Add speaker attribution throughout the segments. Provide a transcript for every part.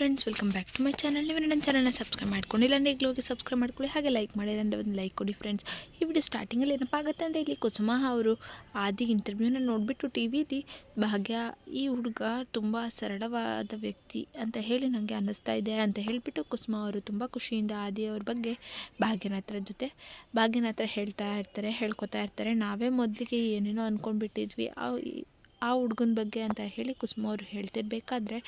Speaker 1: Friends welcome back to my channel ನೀವು ನನ್ನ ಚಾನಲ್ನ ಸಬ್ಸ್ಕ್ರೈಬ್ ಮಾಡ್ಕೊಂಡಿಲ್ಲ ಅಂದರೆ ಈಗಲೂ ಹೋಗಿ ಸಬ್ಸ್ಕ್ರೈಬ್ ಮಾಡ್ಕೊಳ್ಳಿ, ಹಾಗೆ ಲೈಕ್ ಮಾಡಿ ಅಂದರೆ ಒಂದು ಲೈಕ್ ಕೊಡಿ ಫ್ರೆಂಡ್ಸ್ ಈ ವಿಡಿಯೋ ಸ್ಟಾರ್ಟಿಂಗಲ್ಲಿ ಏನಪ್ಪ ಆಗುತ್ತೆ ಅಂದರೆ ಇಲ್ಲಿ ಕುಸುಮ ಅವರು ಆದಿ ಇಂಟರ್ವ್ಯೂನ ನೋಡಿಬಿಟ್ಟು ಟಿ ವಿಲಿ ಭಾಗ್ಯ, ಈ ಹುಡುಗ ತುಂಬ ಸರಳವಾದ ವ್ಯಕ್ತಿ ಅಂತ ಹೇಳಿ ನನಗೆ ಅನ್ನಿಸ್ತಾ ಇದೆ ಅಂತ ಹೇಳಿಬಿಟ್ಟು ಕುಸುಮ ಅವರು ತುಂಬ ಖುಷಿಯಿಂದ ಆದಿ ಅವ್ರ ಬಗ್ಗೆ ಭಾಗ್ಯನ ಹತ್ರ ಜೊತೆ ಭಾಗ್ಯನ ಹತ್ರ ಹೇಳ್ತಾ ಇರ್ತಾರೆ, ಹೇಳ್ಕೊತಾ ಇರ್ತಾರೆ. ನಾವೇ ಮೊದಲಿಗೆ ಏನೇನೋ ಅಂದ್ಕೊಂಡ್ಬಿಟ್ಟಿದ್ವಿ ಆ ಆ ಹುಡುಗನ ಬಗ್ಗೆ ಅಂತ ಹೇಳಿ ಕುಸುಮ ಅವರು ಹೇಳ್ತಿರ್ಬೇಕಾದ್ರೆ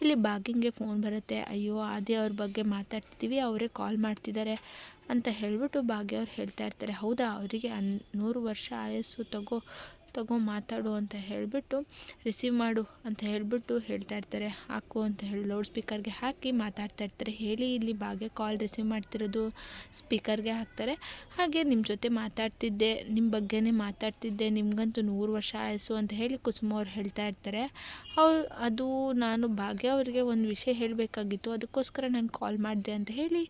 Speaker 1: ಇಲ್ಲಿ ಬಾಗಿಂಗೆ ಫೋನ್ ಬರುತ್ತೆ. ಅಯ್ಯೋ, ಆದಿ ಅವ್ರ ಬಗ್ಗೆ ಮಾತಾಡ್ತಿದ್ದೀವಿ ಅವರೇ ಕಾಲ್ ಮಾಡ್ತಿದ್ದಾರೆ ಅಂತ ಹೇಳಿಬಿಟ್ಟು ಭಾಗ್ಯ ಅವ್ರು ಹೇಳ್ತಾ ಇರ್ತಾರೆ. ಹೌದಾ, ಅವರಿಗೆ ಅನ್ ನೂರು ವರ್ಷ ಆಯಸ್ಸು ತಗೋ ತಗೋ ಮಾತಾಡು ಅಂತ ಹೇಳಿಬಿಟ್ಟು, ರಿಸೀವ್ ಮಾಡು ಅಂತ ಹೇಳಿಬಿಟ್ಟು ಹೇಳ್ತಾ ಇರ್ತಾರೆ. ಹಾಕು ಅಂತ ಹೇಳಿ ಲೌಡ್ ಸ್ಪೀಕರ್ಗೆ ಹಾಕಿ ಮಾತಾಡ್ತಾ ಇರ್ತಾರೆ. ಹೇಳಿ, ಇಲ್ಲಿ ಭಾಗ್ಯ ಕಾಲ್ ರಿಸೀವ್ ಮಾಡ್ತಿರೋದು ಸ್ಪೀಕರ್ಗೆ ಹಾಕ್ತಾರೆ. ಹಾಗೆ ನಿಮ್ಮ ಜೊತೆ ಮಾತಾಡ್ತಿದ್ದೆ ನಿಮ್ಮ ಬಗ್ಗೆನೇ ಮಾತಾಡ್ತಿದ್ದೆ, ನಿಮಗಂತೂ ನೂರು ವರ್ಷ ಆಯಸ್ಸು ಅಂತ ಹೇಳಿ ಕುಸುಮ ಅವ್ರು ಹೇಳ್ತಾ ಇರ್ತಾರೆ. ಅದು ನಾನು ಭಾಗ್ಯ ಅವರಿಗೆ ಒಂದು ವಿಷಯ ಹೇಳಬೇಕಾಗಿತ್ತು, ಅದಕ್ಕೋಸ್ಕರ ನಾನು ಕಾಲ್ ಮಾಡಿದೆ ಅಂತ ಹೇಳಿ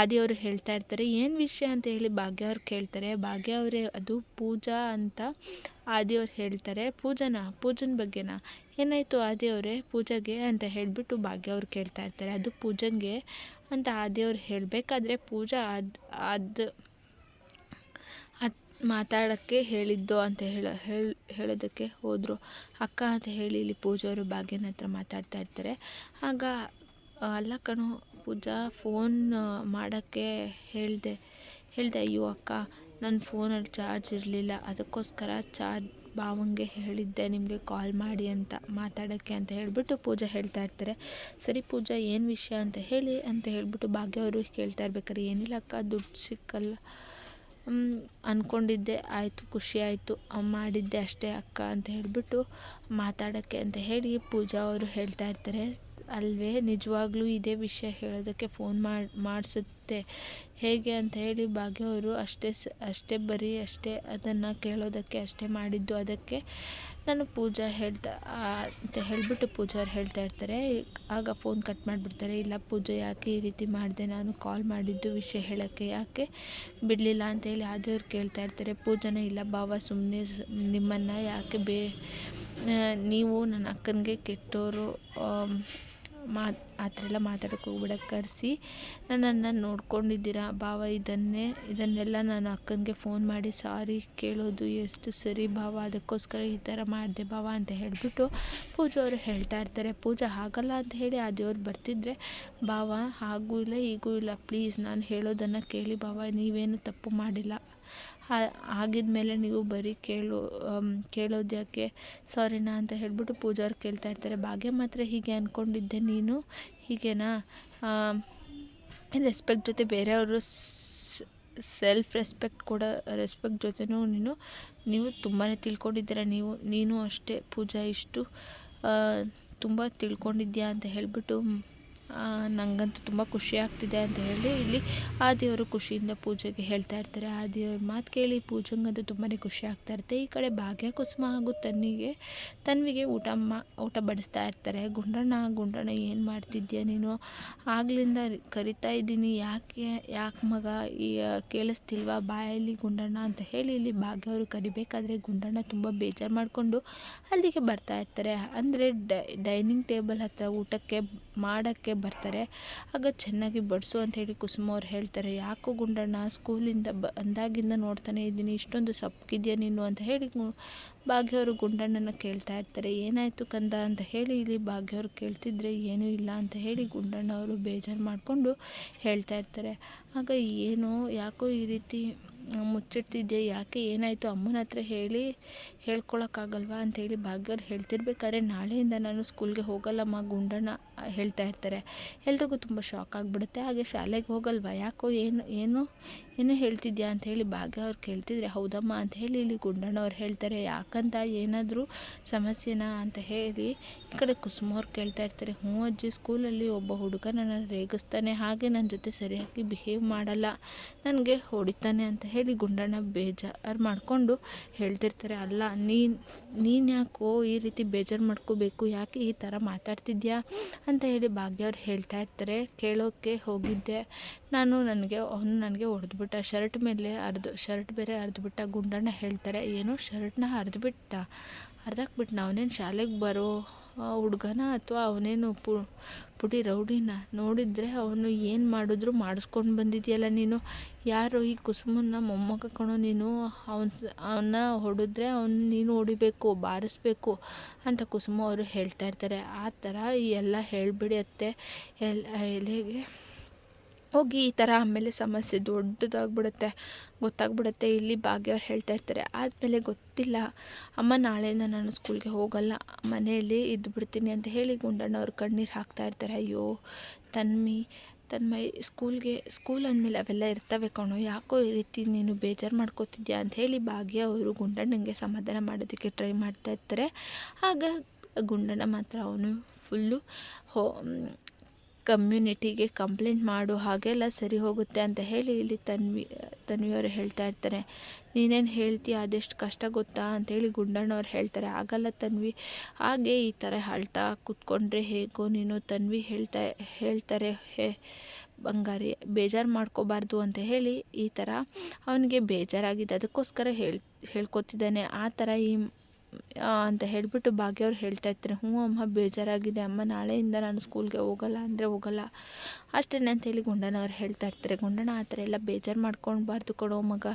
Speaker 1: ಆದಿಯವರು ಹೇಳ್ತಾ ಇರ್ತಾರೆ. ಏನು ವಿಷಯ ಅಂತ ಹೇಳಿ ಭಾಗ್ಯ ಅವ್ರು ಕೇಳ್ತಾರೆ. ಭಾಗ್ಯ ಅವರೇ, ಅದು ಪೂಜಾ ಅಂತ ಆದಿಯವ್ರು ಹೇಳ್ತಾರೆ, ಪೂಜನಾ, ಪೂಜನ ಬಗ್ಗೆನಾ? ಏನಾಯಿತು ಆದಿಯವರೇ ಪೂಜೆಗೆ? ಅಂತ ಹೇಳಿಬಿಟ್ಟು ಭಾಗ್ಯ ಅವ್ರು ಕೇಳ್ತಾ ಇರ್ತಾರೆ. ಅದು ಪೂಜನ್ಗೆ ಅಂತ ಆದಿಯವ್ರು ಹೇಳಬೇಕಾದ್ರೆ ಪೂಜಾ ಅದು ಅದು ಅದು ಮಾತಾಡೋಕ್ಕೆ ಹೇಳಿದ್ದು ಅಂತ ಹೇಳ, ಹೇಳಿ, ಹೇಳೋದಕ್ಕೆ ಹೋದರು. ಅಕ್ಕ ಅಂತ ಹೇಳಿ ಇಲ್ಲಿ ಪೂಜಾವರು ಭಾಗ್ಯನ ಹತ್ರ ಮಾತಾಡ್ತಾ ಇರ್ತಾರೆ. ಆಗ, ಅಲ್ಲ ಕಣೋ, ಪೂಜಾ ಫೋನ್ ಮಾಡೋಕ್ಕೆ ಹೇಳಿದೆ ಹೇಳಿದೆ, ಅಯ್ಯೋ ಅಕ್ಕ ನನ್ನ ಫೋನಲ್ಲಿ ಚಾರ್ಜ್ ಇರಲಿಲ್ಲ, ಅದಕ್ಕೋಸ್ಕರ ಚಾರ್ಜ್ ಭಾವಂಗೆ ಹೇಳಿದ್ದೆ, ನಿಮಗೆ ಕಾಲ್ ಮಾಡಿ ಅಂತ ಮಾತಾಡೋಕ್ಕೆ ಅಂತ ಹೇಳಿಬಿಟ್ಟು ಪೂಜಾ ಹೇಳ್ತಾ ಇರ್ತಾರೆ. ಸರಿ ಪೂಜಾ, ಏನು ವಿಷಯ ಅಂತ ಹೇಳಿ ಅಂತ ಹೇಳಿಬಿಟ್ಟು ಭಾಗ್ಯ ಅವರು ಕೇಳ್ತಾ ಇರ್ಬೇಕಾರೆ, ಏನಿಲ್ಲ ಅಕ್ಕ, ದುಡ್ಡು ಸಿಕ್ಕಲ್ಲ. ಅಂದ್ಕೊಂಡಿದ್ದೆ ಆಯಿತು, ಖುಷಿ ಆಯಿತು ಮಾಡಿದ್ದೆ ಅಷ್ಟೇ ಅಕ್ಕ ಅಂತ ಹೇಳಿಬಿಟ್ಟು ಮಾತಾಡೋಕ್ಕೆ ಅಂತ ಹೇಳಿ ಪೂಜಾ ಅವರು ಹೇಳ್ತಾ ಇರ್ತಾರೆ. ಅಲ್ವೇ, ನಿಜವಾಗ್ಲೂ ಇದೇ ವಿಷಯ ಹೇಳೋದಕ್ಕೆ ಫೋನ್ ಮಾಡಿ, ಮಾಡಿಸುತ್ತೆ. ಹೇಗೆ ಅಂತ ಹೇಳಿ ಭಾಗ್ಯ ಅವರು ಅಷ್ಟೇ ಸ, ಅಷ್ಟೇ ಬರೀ ಅಷ್ಟೇ ಅದನ್ನು ಕೇಳೋದಕ್ಕೆ, ಅಷ್ಟೇ ಮಾಡಿದ್ದು ಅದಕ್ಕೆ ನಾನು ಪೂಜಾ ಹೇಳ್ತಾ ಅಂತ ಹೇಳಿಬಿಟ್ಟು ಪೂಜಾ ಅವ್ರು ಹೇಳ್ತಾ ಇರ್ತಾರೆ. ಆಗ ಫೋನ್ ಕಟ್ ಮಾಡಿಬಿಡ್ತಾರೆ. ಇಲ್ಲ ಪೂಜಾ, ಯಾಕೆ ಈ ರೀತಿ ಮಾಡಿದೆ? ನಾನು ಕಾಲ್ ಮಾಡಿದ್ದು ವಿಷಯ ಹೇಳೋಕ್ಕೆ ಯಾಕೆ ಬಿಡಲಿಲ್ಲ ಅಂತ ಹೇಳಿ ಆದವ್ರು ಕೇಳ್ತಾ ಇರ್ತಾರೆ. ಪೂಜಾನೇ ಇಲ್ಲ ಬಾವ ಸುಮ್ಮನೆ ನಿಮ್ಮನ್ನು ಯಾಕೆ ಬೇ ನೀವು ನನ್ನ ಅಕ್ಕನಿಗೆ ಕೆಟ್ಟೋರು ಮಾತು ಆ ಥರ ಎಲ್ಲ ಮಾತಾಡೋಕ್ಕೆ ಹೋಗ್ಬೇಡ. ಕರೆಸಿ ನನ್ನನ್ನು ನೋಡ್ಕೊಂಡಿದ್ದೀರಾ? ಭಾವ, ಇದನ್ನೇ, ಇದನ್ನೆಲ್ಲ ನಾನು ಅಕ್ಕನಿಗೆ ಫೋನ್ ಮಾಡಿ, ಸಾರಿ ಕೇಳೋದು ಎಷ್ಟು ಸರಿ ಭಾವ, ಅದಕ್ಕೋಸ್ಕರ ಈ ಥರ ಮಾಡಿದೆ ಭಾವ ಅಂತ ಹೇಳಿಬಿಟ್ಟು ಪೂಜಾ ಅವರು ಹೇಳ್ತಾ ಇರ್ತಾರೆ. ಪೂಜಾ ಆಗಲ್ಲ ಅಂತ ಹೇಳಿ ಆ ದೇವ್ರು ಬರ್ತಿದ್ರೆ, ಭಾವ, ಹಾಗೂ ಇಲ್ಲ ಈಗೂ ಇಲ್ಲ ಪ್ಲೀಸ್ ನಾನು ಹೇಳೋದನ್ನು ಕೇಳಿ ಭಾವ, ನೀವೇನು ತಪ್ಪು ಮಾಡಿಲ್ಲ. ಆಗಿದ ಮೇಲೆ ನೀವು ಬರೀ ಕೇಳು ಕೇಳೋದು ಯಾಕೆ ಸಾರಿನಾ ಅಂತ ಹೇಳಿಬಿಟ್ಟು ಪೂಜಾರು ಕೇಳ್ತಾ ಇರ್ತಾರೆ. ಭಾಗ್ಯ ಮಾತ್ರ ಹೀಗೆ ಅಂದ್ಕೊಂಡಿದ್ದೆ ನೀನು. ಹೀಗೇನಾ? ರೆಸ್ಪೆಕ್ಟ್ ಜೊತೆ ಬೇರೆಯವರು ಸೆಲ್ಫ್ ರೆಸ್ಪೆಕ್ಟ್ ಕೂಡ ರೆಸ್ಪೆಕ್ಟ್ ಜೊತೆನೂ ನೀನು, ನೀವು ತುಂಬಾ ತಿಳ್ಕೊಂಡಿದ್ದೀರ. ನೀವು, ನೀನು ಅಷ್ಟೇ ಪೂಜಾ ಇಷ್ಟು ತುಂಬ ತಿಳ್ಕೊಂಡಿದ್ಯಾ ಅಂತ ಹೇಳಿಬಿಟ್ಟು ನನಗಂತೂ ತುಂಬ ಖುಷಿ ಆಗ್ತಿದೆ ಅಂತ ಹೇಳಿ ಇಲ್ಲಿ ಆದಿಯವರು ಖುಷಿಯಿಂದ ಪೂಜೆಗೆ ಹೇಳ್ತಾ ಇರ್ತಾರೆ. ಆದಿಯವ್ರ ಮಾತು ಕೇಳಿ ಪೂಜಂಗಂತೂ ತುಂಬಾ ಖುಷಿ ಆಗ್ತಾ ಇರುತ್ತೆ. ಈ ಕಡೆ ಭಾಗ್ಯ, ಕುಸುಮ ಹಾಗೂ ತನ್ನಿಗೆ ತನ್ವಿಗೆ ಊಟ ಮಾ, ಊಟ ಬಡಿಸ್ತಾ ಇರ್ತಾರೆ. ಗುಂಡಣ್ಣ ಗುಂಡಣ್ಣ ಏನು ಮಾಡ್ತಿದ್ಯಾ ನೀನು? ಆಗ್ಲಿಂದ ಕರಿತಾ ಇದ್ದೀನಿ. ಯಾಕೆ ಯಾಕೆ ಮಗ, ಈ ಕೇಳಿಸ್ತಿಲ್ವಾ? ಬಾಯಲ್ಲಿ ಗುಂಡಣ್ಣ ಅಂತ ಹೇಳಿ ಇಲ್ಲಿ ಭಾಗ್ಯ ಅವರು ಕರಿಬೇಕಾದ್ರೆ ಗುಂಡಣ್ಣ ತುಂಬ ಬೇಜಾರು ಮಾಡಿಕೊಂಡು ಅಲ್ಲಿಗೆ ಬರ್ತಾ ಇರ್ತಾರೆ. ಅಂದರೆ ಡೈನಿಂಗ್ ಟೇಬಲ್ ಹತ್ರ ಊಟಕ್ಕೆ, ಮಾಡೋಕ್ಕೆ ಬರ್ತಾರೆ. ಆಗ ಚೆನ್ನಾಗಿ ಬಡಿಸು ಅಂತ ಹೇಳಿ ಕುಸುಮ ಅವ್ರು ಹೇಳ್ತಾರೆ, ಯಾಕೋ ಗುಂಡಣ್ಣ ಸ್ಕೂಲಿಂದ ಬ, ಅಂದಾಗಿಂದ ನೋಡ್ತಾನೆ ಇದ್ದೀನಿ, ಇಷ್ಟೊಂದು ಸಪ್ಪಗಿದೆಯಾ ನೀನು? ಅಂತ ಹೇಳಿ ಭಾಗ್ಯವರು ಗುಂಡಣ್ಣನ ಕೇಳ್ತಾ ಇರ್ತಾರೆ, ಏನಾಯಿತು ಕಂದ? ಅಂತ ಹೇಳಿ, ಇಲ್ಲಿ ಭಾಗ್ಯವರು ಕೇಳ್ತಿದ್ರೆ, ಏನೂ ಇಲ್ಲ ಅಂತ ಹೇಳಿ ಗುಂಡಣ್ಣ ಅವರು ಬೇಜಾರು ಮಾಡಿಕೊಂಡು ಹೇಳ್ತಾ ಇರ್ತಾರೆ. ಆಗ ಏನು ಯಾಕೋ ಈ ರೀತಿ ಮುಚ್ಚಿಡ್ತಿದ್ದೆ ಯಾಕೆ ಏನಾಯಿತು ಅಮ್ಮನ ಹತ್ರ ಹೇಳಿ ಹೇಳ್ಕೊಳಕ್ಕಾಗಲ್ವಾ ಅಂತೇಳಿ ಭಾಗ್ಯವ್ರು ಹೇಳ್ತಿರ್ಬೇಕಾದ್ರೆ, ನಾಳೆಯಿಂದ ನಾನು ಸ್ಕೂಲ್ಗೆ ಹೋಗಲ್ಲಮ್ಮ ಗುಂಡಣ್ಣ ಹೇಳ್ತಾ ಇರ್ತಾರೆ. ಎಲ್ರಿಗೂ ತುಂಬ ಶಾಕ್ ಆಗಿಬಿಡುತ್ತೆ. ಹಾಗೆ ಶಾಲೆಗೆ ಹೋಗಲ್ವಾ? ಯಾಕೋ ಏನು ಏನು ಏನು ಹೇಳ್ತಿದ್ಯಾ ಅಂತ ಹೇಳಿ ಭಾಗ್ಯ ಅವ್ರು ಕೇಳ್ತಿದ್ರೆ, ಹೌದಮ್ಮ ಅಂತ ಹೇಳಿ ಇಲ್ಲಿ ಗುಂಡಣ್ಣ ಅವ್ರು ಹೇಳ್ತಾರೆ, ಯಾಕಂತ ಏನಾದರೂ ಸಮಸ್ಯೆನಾ? ಅಂತ ಹೇಳಿ ಈ ಕಡೆ ಕುಸುಮ ಅವ್ರು ಕೇಳ್ತಾ ಇರ್ತಾರೆ, ಹ್ಞೂ ಅಜ್ಜಿ, ಸ್ಕೂಲಲ್ಲಿ ಒಬ್ಬ ಹುಡುಗ ನನ್ನ ರೇಗಿಸ್ತಾನೆ, ಹಾಗೆ ನನ್ನ ಜೊತೆ ಸರಿಯಾಗಿ ಬಿಹೇವ್ ಮಾಡಲ್ಲ, ನನಗೆ ಹೊಡಿತಾನೆ ಅಂತ ಹೇಳಿ ಗುಂಡಣ್ಣ ಬೇಜಾರು ಮಾಡಿಕೊಂಡು ಹೇಳ್ತಿರ್ತಾರೆ, ಅಲ್ಲ, ನೀನು ನೀನು ಯಾಕೋ ಈ ರೀತಿ ಬೇಜಾರು ಮಾಡ್ಕೋಬೇಕು, ಯಾಕೆ ಈ ಥರ ಮಾತಾಡ್ತಿದ್ಯಾ? ಅಂತ ಹೇಳಿ ಭಾಗ್ಯ ಅವ್ರು ಹೇಳ್ತಾ ಇರ್ತಾರೆ ಕೇಳೋಕ್ಕೆ ಹೋಗಿದ್ದೆ, ನಾನು ನನಗೆ, ಅವನು ನನಗೆ ಹೊಡೆದ್ಬಿಟ್ಟ ಶರ್ಟ್ ಮೇಲೆ ಅರ್ಧ ಶರ್ಟ್ ಬೇರೆ ಹರಿದ್ಬಿಟ್ಟ ಗುಂಡಣ್ಣ ಹೇಳ್ತಾರೆ, ಏನು ಶರ್ಟ್ನ ಹರಿದ್ಬಿಟ್ಟ ಹರ್ದಾಕ್ಬಿಟ್ಟು ಅವನೇನು ಶಾಲೆಗೆ ಬರೋ ಹುಡುಗನ ಅಥವಾ ಅವನೇನು ಪು ಪುಟಿ ರೌಡಿನ? ನೋಡಿದರೆ ಅವನು ಏನು ಮಾಡಿದ್ರು ಮಾಡಿಸ್ಕೊಂಡು ಬಂದಿದೆಯಲ್ಲ ನೀನು? ಯಾರು ಈ ಕುಸುಮನ್ನ ಮೊಮ್ಮಗ ಕಣೋ ನೀನು? ಅವನ ಅವನ್ನ ಹೊಡೆದ್ರೆ ಅವನು ನೀನು ಹೊಡಿಬೇಕು, ಬಾರಿಸ್ಬೇಕು ಅಂತ ಕುಸುಮ ಅವರು ಹೇಳ್ತಾ ಇರ್ತಾರೆ. ಆ ಥರ ಎಲ್ಲ ಹೇಳಿಬಿಡಿ ಅತ್ತೆ. ಎಲ್ಲ ಎಲೆಗೆ ಹೋಗಿ ಈ ಥರ ಆಮೇಲೆ ಸಮಸ್ಯೆ ದೊಡ್ಡದಾಗ್ಬಿಡುತ್ತೆ, ಗೊತ್ತಾಗ್ಬಿಡುತ್ತೆ. ಇಲ್ಲಿ ಭಾಗ್ಯವ್ರು ಹೇಳ್ತಾ ಇರ್ತಾರೆ. ಆದಮೇಲೆ ಗೊತ್ತಿಲ್ಲ, ಅಮ್ಮ ನಾಳೆಯಿಂದ ನಾನು ಸ್ಕೂಲ್ಗೆ ಹೋಗಲ್ಲ, ಮನೆಯಲ್ಲಿ ಇದ್ದುಬಿಡ್ತೀನಿ ಅಂತ ಹೇಳಿ ಗುಂಡಣ್ಣ ಗುಂಡಣ್ಣವ್ರು ಕಣ್ಣೀರು ಹಾಕ್ತಾ ಇರ್ತಾರೆ. ಅಯ್ಯೋ, ತನ್ಮಿ ತನ್ಮೈ ಸ್ಕೂಲ್ಗೆ, ಸ್ಕೂಲ್ ಅಂದಮೇಲೆ ಅವೆಲ್ಲ ಇರ್ತವೆ ಕಣೋ. ಯಾಕೋ ಈ ರೀತಿ ನೀನು ಬೇಜಾರು ಮಾಡ್ಕೋತಿದ್ಯಾ ಅಂತ ಹೇಳಿ ಭಾಗ್ಯ ಅವರು ಗುಂಡಣ್ಣಂಗೆ ಸಮಾಧಾನ ಮಾಡೋದಕ್ಕೆ ಟ್ರೈ ಮಾಡ್ತಾ ಇರ್ತಾರೆ. ಆಗ ಗುಂಡಣ್ಣ ಮಾತ್ರ ಅವನು ಫುಲ್ಲು ಹೋ ಕಮ್ಯುನಿಟಿಗೆ ಕಂಪ್ಲೇಂಟ್ ಮಾಡು, ಹಾಗೆಲ್ಲ ಸರಿ ಹೋಗುತ್ತೆ ಅಂತ ಹೇಳಿ ಇಲ್ಲಿ ತನ್ವಿ, ತನ್ವಿಯವರು ಹೇಳ್ತಾ ಇರ್ತಾರೆ. ನೀನೇನು ಹೇಳ್ತೀಯ? ಅದೆಷ್ಟು ಕಷ್ಟ ಗೊತ್ತಾ? ಅಂಥೇಳಿ ಗುಂಡಣ್ಣವ್ರು ಹೇಳ್ತಾರೆ. ಆಗಲ್ಲ ತನ್ವಿ. ಹಾಗೆ ಈ ಥರ ಅಳ್ತಾ ಕೂತ್ಕೊಂಡ್ರೆ ಹೇಗೋ ನೀನು ತನ್ವಿ ಹೇಳ್ತಾ, ಹೇಳ್ತಾರೆ, ಹೇ, ಬಂಗಾರಿ, ಬೇಜಾರು ಮಾಡ್ಕೋಬಾರ್ದು ಅಂತ ಹೇಳಿ ಈ ಥರ ಅವನಿಗೆ ಬೇಜಾರಾಗಿದೆ. ಅದಕ್ಕೋಸ್ಕರ ಹೇಳ್, ಹೇಳ್ಕೊತಿದ್ದಾನೆ. ಆ ಥರ ಈ ಅಂತ ಹೇಳಿಬಿಟ್ಟು ಭಾಗ್ಯವ್ರು ಹೇಳ್ತಾ ಇರ್ತಾರೆ ಹ್ಞೂ ಅಮ್ಮ, ಬೇಜಾರಾಗಿದೆ ಅಮ್ಮ, ನಾಳೆಯಿಂದ ನಾನು ಸ್ಕೂಲ್ಗೆ ಹೋಗಲ್ಲ ಅಂದರೆ ಹೋಗಲ್ಲ. ಅಷ್ಟೇ ಅಂತೇಳಿ ಗುಂಡನವ್ರು ಹೇಳ್ತಾ ಇರ್ತಾರೆ. ಗುಂಡಣ್ಣ ಆ ಥರ ಎಲ್ಲ ಬೇಜಾರು ಮಾಡ್ಕೊಳ್ಬಾರ್ದು ಕೊಡೋ ಮಗ.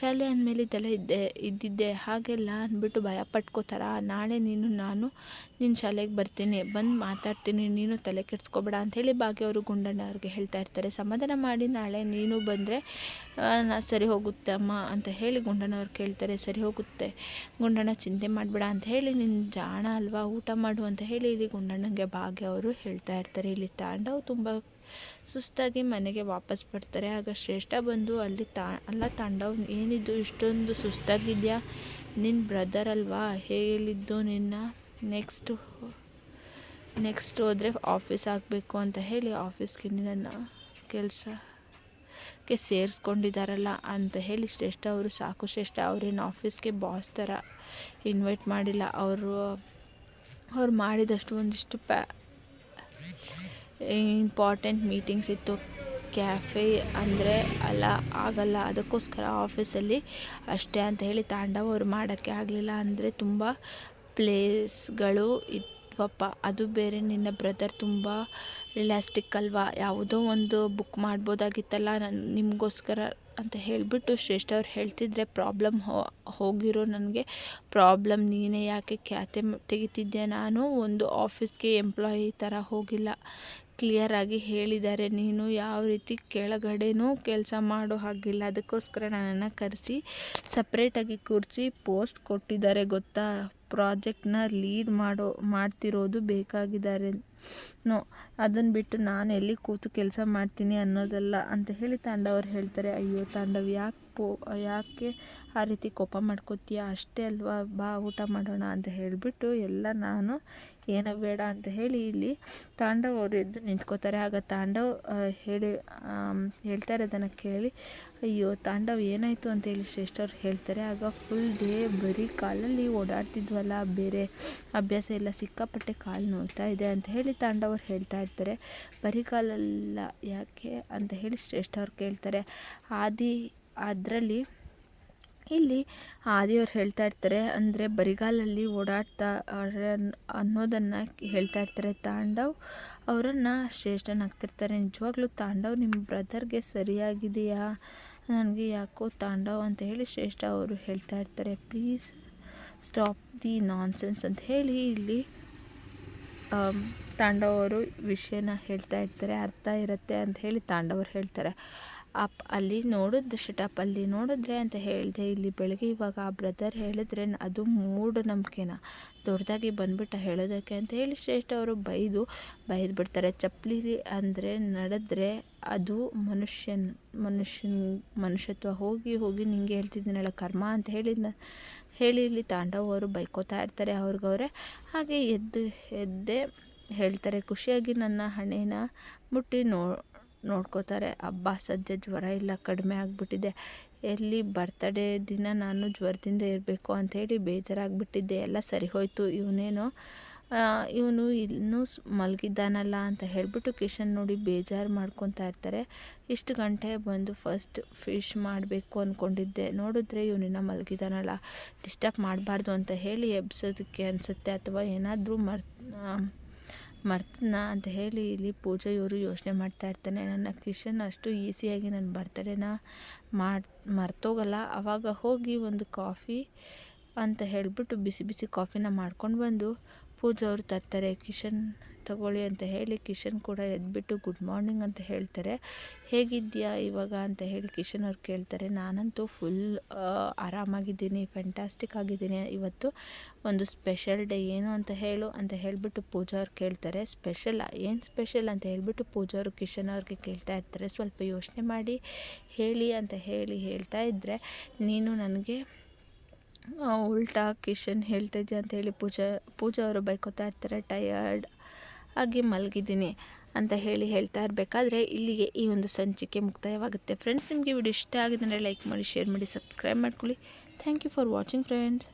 Speaker 1: ಶಾಲೆ ಅಂದಮೇಲೆ ಇದೆಲ್ಲ ಇದ್ದೆ, ಇದ್ದಿದ್ದೆ. ಹಾಗೆಲ್ಲ ಅಂದ್ಬಿಟ್ಟು ಭಯ ಪಟ್ಕೋತಾರ? ನಾಳೆ ನೀನು, ನಾನು ನಿನ್ನ ಶಾಲೆಗೆ ಬರ್ತೀನಿ. ಬಂದು ಮಾತಾಡ್ತೀನಿ. ನೀನು ತಲೆ ಕೆಡ್ಸ್ಕೊಬೇಡ ಅಂಥೇಳಿ ಭಾಗ್ಯವರು ಗುಂಡಣ್ಣ ಅವ್ರಿಗೆ ಹೇಳ್ತಾ ಇರ್ತಾರೆ. ಸಮಾಧಾನ ಮಾಡಿ ನಾಳೆ ನೀನು ಬಂದರೆ ಸರಿ ಹೋಗುತ್ತೆ ಅಮ್ಮ ಅಂತ ಹೇಳಿ ಗುಂಡಣ್ಣವ್ರು ಕೇಳ್ತಾರೆ. ಸರಿ ಹೋಗುತ್ತೆ. ಗುಂಡಣ್ಣ ಚಿಂತೆ ಮಾಡಬೇಡ ಅಂತ ಹೇಳಿ ನಿನ್ನ ಜಾಣ ಅಲ್ವಾ? ಊಟ ಮಾಡು ಅಂತ ಹೇಳಿ ಇಲ್ಲಿ ಗುಂಡಣ್ಣಗೆ ಭಾಗ್ಯ ಅವರು ಹೇಳ್ತಾ ಇರ್ತಾರೆ. ಇಲ್ಲಿ ತಾಂಡವ್ ತುಂಬ ಸುಸ್ತಾಗಿ ಮನೆಗೆ ವಾಪಸ್ ಬರ್ತಾರೆ. ಆಗ ಶ್ರೇಷ್ಠ ಬಂದು ಅಲ್ಲಿ ತಾ, ಅಲ್ಲ ತಾಂಡವ್ ಏನಿದ್ದು ಇಷ್ಟೊಂದು ಸುಸ್ತಾಗಿದೆಯಾ? ನಿನ್ನ ಬ್ರದರ್ ಅಲ್ವಾ? ಹೇಳಿದ್ದು ನಿನ್ನ ನೆಕ್ಸ್ಟ್ ನೆಕ್ಸ್ಟ್ ಹೋದರೆ ಆಫೀಸ್ ಆಗಬೇಕು ಅಂತ ಹೇಳಿ ಆಫೀಸ್ಗೆ ನಿನ್ನನ್ನು ಕೆಲಸಕ್ಕೆ ಸೇರಿಸ್ಕೊಂಡಿದ್ದಾರಲ್ಲ ಅಂತ ಹೇಳಿ ಶ್ರೇಷ್ಠ ಅವರು, ಸಾಕು ಶ್ರೇಷ್ಠ ಅವ್ರೇನು ಆಫೀಸ್ಗೆ ಬಾಸ್ ಥರ ಇನ್ವೈಟ್ ಮಾಡಿಲ್ಲ. ಅವರು, ಅವ್ರು ಮಾಡಿದಷ್ಟು ಒಂದಿಷ್ಟು ಪ್ಯಾ ಇಂಪಾರ್ಟೆಂಟ್ ಮೀಟಿಂಗ್ಸ್ ಇತ್ತು. ಕ್ಯಾಫೆ ಅಂದರೆ ಅಲ್ಲ, ಆಗಲ್ಲ. ಅದಕ್ಕೋಸ್ಕರ ಆಫೀಸಲ್ಲಿ ಅಷ್ಟೇ ಅಂತ ಹೇಳಿ ತಾಂಡವ ಅವ್ರು ಮಾಡೋಕ್ಕೆ ಆಗಲಿಲ್ಲ ಅಂದರೆ ತುಂಬ ಪ್ಲೇಸ್ಗಳು ಇದ್ವಪ್ಪ. ಅದು ಬೇರೆ ನಿನ್ನ ಬ್ರದರ್ ತುಂಬ ರಿಲ್ಯಾಸ್ಟಿಕ್ ಅಲ್ವಾ? ಯಾವುದೋ ಒಂದು ಬುಕ್ ಮಾಡ್ಬೋದಾಗಿತ್ತಲ್ಲ ನಾನು, ನಿಮಗೋಸ್ಕರ. ಅಂತ ಹೇಳಿಬಿಟ್ಟು ಶ್ರೇಷ್ಠ ಅವ್ರು ಹೇಳ್ತಿದ್ರೆ ಪ್ರಾಬ್ಲಮ್ ಹೋಗಿರೋ ನನಗೆ. ಪ್ರಾಬ್ಲಮ್ ನೀನೇ ಯಾಕೆ ಖ್ಯಾತೆ ತೆಗಿತಿದ್ದೆ ನಾನು ಒಂದು ಆಫೀಸ್ಗೆ ಎಂಪ್ಲಾಯಿ ಥರ ಹೋಗಿಲ್ಲ. ಕ್ಲಿಯರಾಗಿ ಹೇಳಿದ್ದಾರೆ. ನೀನು ಯಾವ ರೀತಿ ಕೆಳಗಡೆನೂ ಕೆಲಸ ಮಾಡೋ ಹಾಗಿಲ್ಲ. ಅದಕ್ಕೋಸ್ಕರ ನನ್ನನ್ನು ಕರೆಸಿ ಸಪ್ರೇಟಾಗಿ ಕೂರಿಸಿ ಪೋಸ್ಟ್ ಕೊಟ್ಟಿದ್ದಾರೆ ಗೊತ್ತಾ? ಪ್ರಾಜೆಕ್ಟ್ನ ಲೀಡ್ ಮಾಡೋ, ಮಾಡ್ತಿರೋದು ಬೇಕಾಗಿದ್ದಾರೆ. ನೋ ಅದನ್ನು ಬಿಟ್ಟು ನಾನು ಎಲ್ಲಿ ಕೂತು ಕೆಲಸ ಮಾಡ್ತೀನಿ ಅನ್ನೋದಲ್ಲ ಅಂತ ಹೇಳಿ ತಾಂಡವ್ರು ಹೇಳ್ತಾರೆ, ಅಯ್ಯೋ ತಾಂಡವ್, ಯಾಕೆ ಪೋ, ಯಾಕೆ ಆ ರೀತಿ ಕೋಪ ಮಾಡ್ಕೋತೀಯ? ಅಷ್ಟೇ ಅಲ್ವಾ? ಬಾ, ಊಟ ಮಾಡೋಣ ಅಂತ ಹೇಳಿಬಿಟ್ಟು ಎಲ್ಲ ನಾನು, ಏನೋ ಬೇಡ ಅಂತ ಹೇಳಿ ಇಲ್ಲಿ ತಾಂಡವ್ ಅವರು ಎದ್ದು ನಿಂತ್ಕೋತಾರೆ. ಆಗ ತಾಂಡವ್ ಹೇಳಿ ಹೇಳ್ತಾ ಇರೋದನ್ನು ಕೇಳಿ, ಅಯ್ಯೋ ತಾಂಡವ್, ಏನಾಯಿತು ಅಂತೇಳಿ ಶ್ರೇಷ್ಠವ್ರು ಹೇಳ್ತಾರೆ. ಆಗ ಫುಲ್ ಡೇ ಬರೀ ಕಾಲಲ್ಲಿ ಓಡಾಡ್ತಿದ್ವಲ್ಲ, ಬೇರೆ ಅಭ್ಯಾಸ ಎಲ್ಲ ಸಿಕ್ಕಾಪಟ್ಟೆ ಕಾಲು ನೋಯ್ತಾ ಇದೆ ಅಂತ ಹೇಳಿ ತಾಂಡವ್ರು ಹೇಳ್ತಾ ಇರ್ತಾರೆ. ಬರಿಗಾಲಲ್ಲ ಯಾಕೆ ಅಂತ ಹೇಳಿ ಶ್ರೇಷ್ಠ ಅವ್ರು ಕೇಳ್ತಾರೆ. ಆದಿ, ಅದರಲ್ಲಿ ಇಲ್ಲಿ ಆದಿಯವ್ರು ಹೇಳ್ತಾ ಇರ್ತಾರೆ. ಅಂದರೆ ಬರಿಗಾಲಲ್ಲಿ ಓಡಾಡ್ತಾ ಅನ್ನೋದನ್ನು ಹೇಳ್ತಾ ಇರ್ತಾರೆ. ತಾಂಡವ್ ಅವರನ್ನು ಶ್ರೇಷ್ಠನಾಗ್ತಿರ್ತಾರೆ. ನಿಜವಾಗ್ಲೂ ತಾಂಡವ್ ನಿಮ್ಮ ಬ್ರದರ್ಗೆ ಸರಿಯಾಗಿದೆಯಾ? ನನಗೆ ಯಾಕೋ ತಾಂಡವ್ ಅಂತ ಹೇಳಿ ಶ್ರೇಷ್ಠ ಅವರು ಹೇಳ್ತಾ ಇರ್ತಾರೆ. ಪ್ಲೀಸ್ ಸ್ಟಾಪ್ ದಿ ನಾನ್ಸೆನ್ಸ್ ಅಂತ ಹೇಳಿ ಇಲ್ಲಿ ತಾಂಡವ್ ಅವರು ವಿಷಯನ ಹೇಳ್ತಾ ಇರ್ತಾರೆ, ಅರ್ಥ ಇರುತ್ತೆ ಅಂತ ಹೇಳಿ ತಾಂಡವರು ಹೇಳ್ತಾರೆ. ಅಪ್ ಅಲ್ಲಿ ನೋಡಿದ್ರೆ ಶಟಪ್ ಅಲ್ಲಿ ನೋಡಿದ್ರೆ ಅಂತ ಹೇಳಿದೆ, ಇಲ್ಲಿ ಬೆಳಗ್ಗೆ ಇವಾಗ ಆ ಬ್ರದರ್ ಹೇಳಿದ್ರೆ ಅದು ಮೂಢನಂಬಿಕೆನ ದೊಡ್ಡದಾಗಿ ಬಂದ್ಬಿಟ್ಟು ಹೇಳೋದಕ್ಕೆ ಅಂತ ಹೇಳಿ ಶ್ರೇಷ್ಠ ಅವರು ಬೈದು ಬೈದು ಬಿಡ್ತಾರೆ. ಚಪ್ಪಲಿ ಅಂದರೆ ನಡೆದ್ರೆ ಅದು ಮನುಷ್ಯನ ಮನುಷ್ಯನ ಮನುಷ್ಯತ್ವ ಹೋಗಿ ಹೋಗಿ ನಿಂಗೆ ಹೇಳ್ತಿದ್ದೀನಲ್ಲ ಕರ್ಮ ಅಂತ ಹೇಳಿದ ಹೇಳಿ ಇಲ್ಲಿ ತಾಂಡವ್ ಅವರು ಬೈಕೋತಾ ಇರ್ತಾರೆ ಅವ್ರಿಗವ್ರೆ. ಹಾಗೆ ಎದ್ದು ಎದ್ದೆ ಹೇಳ್ತಾರೆ, ಖುಷಿಯಾಗಿ ನನ್ನ ಹಣೆನ ಮುಟ್ಟಿ ನೋ, ನೋಡ್ಕೋತಾರೆ. ಹಬ್ಬ ಸದ್ಯ ಜ್ವರ ಇಲ್ಲ, ಕಡಿಮೆ ಆಗಿಬಿಟ್ಟಿದೆ. ಎಲ್ಲಿ ಬರ್ತಡೇ ದಿನ ನಾನು ಜ್ವರದಿಂದ ಇರಬೇಕು ಅಂಥೇಳಿ ಬೇಜಾರಾಗಿಬಿಟ್ಟಿದ್ದೆ. ಎಲ್ಲ ಸರಿ ಹೋಯಿತು. ಇವನೇನೋ ಇವನು ಇನ್ನೂ ಮಲಗಿದ್ದಾನಲ್ಲ ಅಂತ ಹೇಳಿಬಿಟ್ಟು ಕಿಶನ್ ನೋಡಿ ಬೇಜಾರು ಮಾಡ್ಕೊತಾ ಇರ್ತಾರೆ. ಇಷ್ಟು ಗಂಟೆ ಬಂದು ಫಸ್ಟ್ ಫಿಶ್ ಮಾಡಬೇಕು ಅಂದ್ಕೊಂಡಿದ್ದೆ ನೋಡಿದ್ರೆ ಇವನಿನ್ನ ಮಲಗಿದ್ದಾನಲ್ಲ ಡಿಸ್ಟರ್ಬ್ ಮಾಡಬಾರ್ದು ಅಂತ ಹೇಳಿ ಎಬ್ಸೋದಕ್ಕೆ ಅನಿಸುತ್ತೆ ಅಥವಾ ಏನಾದರೂ ಮರ್ ಮರ್ತನ ಅಂತ ಹೇಳಿ ಇಲ್ಲಿ ಪೂಜಾ ಇವರು ಯೋಚನೆ ಮಾಡ್ತಾ ಇರ್ತಾನೆ. ನನ್ನ ಕಿಶನ್ ಅಷ್ಟು ಈಸಿಯಾಗಿ ನನ್ನ ಬರ್ತಡೇನ ಮಾಡಿ, ಮರ್ತೋಗಲ್ಲ. ಆವಾಗ ಹೋಗಿ ಒಂದು ಕಾಫಿ ಅಂತ ಹೇಳಿಬಿಟ್ಟು ಬಿಸಿ ಬಿಸಿ ಕಾಫಿನ ಮಾಡ್ಕೊಂಡು ಬಂದು ಪೂಜಾ ಅವರು ತರ್ತಾರೆ, ಕಿಶನ್ ತಗೊಳ್ಳಿ ಅಂತ ಹೇಳಿ, ಕಿಶನ್ ಕೂಡ ಎದ್ಬಿಟ್ಟು ಗುಡ್ ಮಾರ್ನಿಂಗ್ ಅಂತ ಹೇಳ್ತಾರೆ. ಹೇಗಿದ್ದೀಯಾ ಇವಾಗ? ಅಂತ ಹೇಳಿ ಕಿಶನ್ ಅವ್ರು ಕೇಳ್ತಾರೆ. ನಾನಂತೂ ಫುಲ್ ಆರಾಮಾಗಿದ್ದೀನಿ ಫ್ಯಾಂಟಾಸ್ಟಿಕ್ ಆಗಿದ್ದೀನಿ. ಇವತ್ತು ಒಂದು ಸ್ಪೆಷಲ್ ಡೇ ಏನು ಅಂತ ಹೇಳು ಅಂತ ಹೇಳಿಬಿಟ್ಟು ಪೂಜಾ ಅವ್ರು ಕೇಳ್ತಾರೆ. ಸ್ಪೆಷಲ್ ಏನು ಸ್ಪೆಷಲ್ ಅಂತ ಹೇಳಿಬಿಟ್ಟು ಪೂಜಾ ಅವರು ಕಿಶನ್ ಅವ್ರಿಗೆ ಕೇಳ್ತಾ ಇರ್ತಾರೆ. ಸ್ವಲ್ಪ ಯೋಚನೆ ಮಾಡಿ, ಹೇಳಿ ಅಂತ ಹೇಳಿ ಹೇಳ್ತಾ ಇದ್ದರೆ ನೀನು ನನಗೆ ಉಲ್ಟಾ ಕಿಶನ್ ಹೇಳ್ತಿದ್ದೆ ಅಂಥೇಳಿ ಅಂತ ಹೇಳಿ ಪೂಜಾ ಪೂಜಾ ಅವರು ಬೈಕೋತಾ ಇರ್ತಾರೆ ಟಯರ್ಡ್ ಆಗಿ ಮಲಗಿದ್ದೀನಿ ಅಂತ ಹೇಳಿ ಹೇಳ್ತಾ ಇರಬೇಕಾದ್ರೆ ಇಲ್ಲಿಗೆ ಈ ಒಂದು ಸಂಚಿಕೆ ಮುಕ್ತಾಯವಾಗುತ್ತೆ. ಫ್ರೆಂಡ್ಸ್ ನಿಮಗೆ ವಿಡಿಯೋ ಇಷ್ಟ ಆಗಿದೆ ಅಂದರೆ ಲೈಕ್ ಮಾಡಿ ಶೇರ್ ಮಾಡಿ ಸಬ್ಸ್ಕ್ರೈಬ್ ಮಾಡ್ಕೊಳ್ಳಿ. Thank you for watching friends